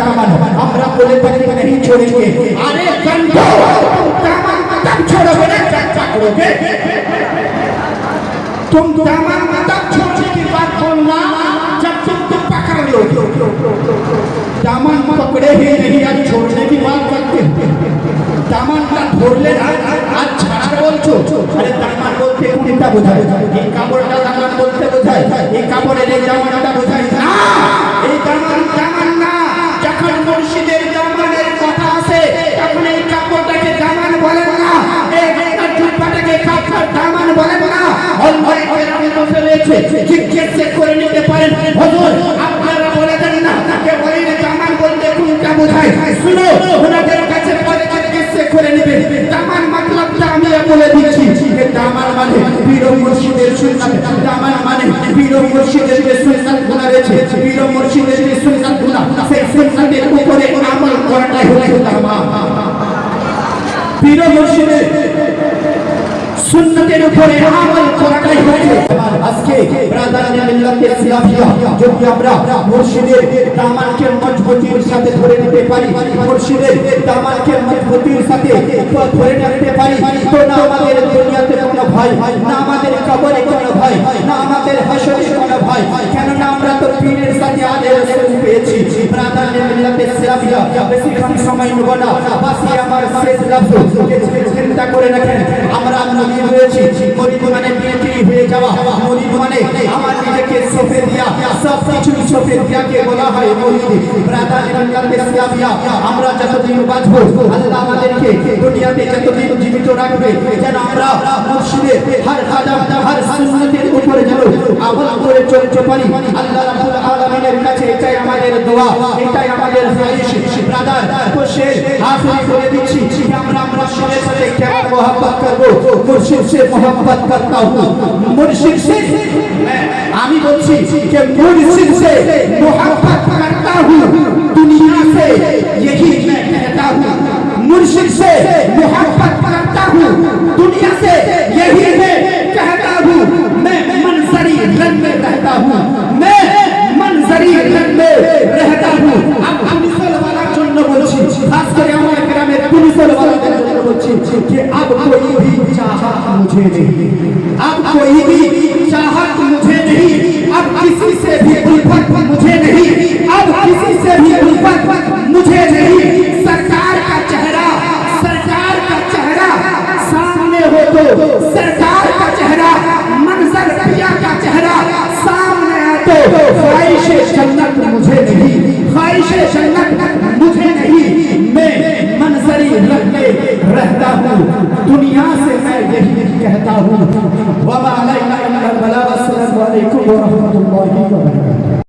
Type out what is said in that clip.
दामन हमरा बोले तक नहीं छोड़ेंगे अरे गंडो तुम दामन तब छोड़ोगे ना जब पकड़ोगे तुम दामन तब छोड़ने की बात बोलना जब तुम तुम पकड़ लोगे दामन पकड़े ही नहीं आज छोड़ने की बात करते हो দামানটা ধরলে না আর ছাড়ার বলছো আরে দামান বলতে কোনটা বোঝায় এই কাপড়টা দামান বলতে বোঝায় এই কাপড়ের এই জামাটা রয়েছে জিজ্ঞেস করে নিতে পারেন। হুজুর, আপনারা বলে দেন না কে বলেন দামান বলতে কোনটা বোঝায়। শুনো, ওনাদের কাছে পরে জিজ্ঞেস করে নেবে। দামান মতলবটা আমি বলে দিচ্ছি। যে দামান মানে মুর্শিদের সুন্নাত। দামান মানে মুর্শিদের যে সুন্নাত রয়েছে মুর্শিদের যে সুন্নাত সেই সুন্নাতের উপরে আমল করাটাই পীর মুর্শিদের সুন্নতের উপরে আমল করাটাই হচ্ছে আজকে ব্রাদারানে মিল্লাতে ইসলামিয়া যদি আমরা মুর্শিদের দামানকে মজবুতির সাথে ধরে নিতে পারি, মুর্শিদের দামানকে মজবুতির সাথে ধরে নিতে পারি, তো না আমাদের দুনিয়াতে কোনো ভয় না আমাদের কবরে কোনো ভয় না আমাদের হাসরে কোনো ভয় কেননা আমরা তো পীরের সাথে আদের পেয়েছি ব্রাদারানে মিল্লাতে ইসলামিয়া বেশিক্ষণ সময় নেব না, বাসি আমার শেষ লফজ চিন্তা করে রাখেন, আমরা মরিদ মানে বিয়ে হয়ে যাওয়া। মরিদ মানে আমার নিজেকে সফে দিয়া সব কিছু সফে দিয়াকে বলা হয় মরিদ ব্রাদার ইমানকে সিয়াবিয়া আমরা যতদিন বাঁচবো, আল্লাহ আমাদেরকে দুনিয়াতে যতদিন জীবিত রাখবে, যেন আমরা মুর্শিদের হর কাদম, হর সুন্নতের উপরে যেন আমল করে চলতে পারি। আল্লাহ রাব্বুল আলামিনের কাছে এটাই আমাদের দোয়া, এটাই আমাদের ফরিশ ব্রাদার, তো দিচ্ছি যে আমরা মুর্শিদের সাথে কেমন मोहब्बत করব মুর্শিদ से मोहब्बत करता हूं मुर्शिद से আমি বলছি যে মুর্শিদ से मोहब्बत करता हूं दुनिया से यही मैं कहता हूं मुर्शिद से मोहब्बत मुझे नहीं। अब कोई भी चाहत मुझे नहीं। अब किसी से भी उल्फत मुझे नहीं। अब किसी से भी उल्फत मुझे नहीं। सरकार का चेहरा, सरकार का चेहरा सामने हो तो सरकार का चेहरा, मंजर पिया का चेहरा सामने आ तो ख्वाहिश जन्नत मुझे नहीं। ख्वाहिश जन्नत मुझे नहीं। मैं मंजरी रखने रहता हूँ। दुनिया tá ruim.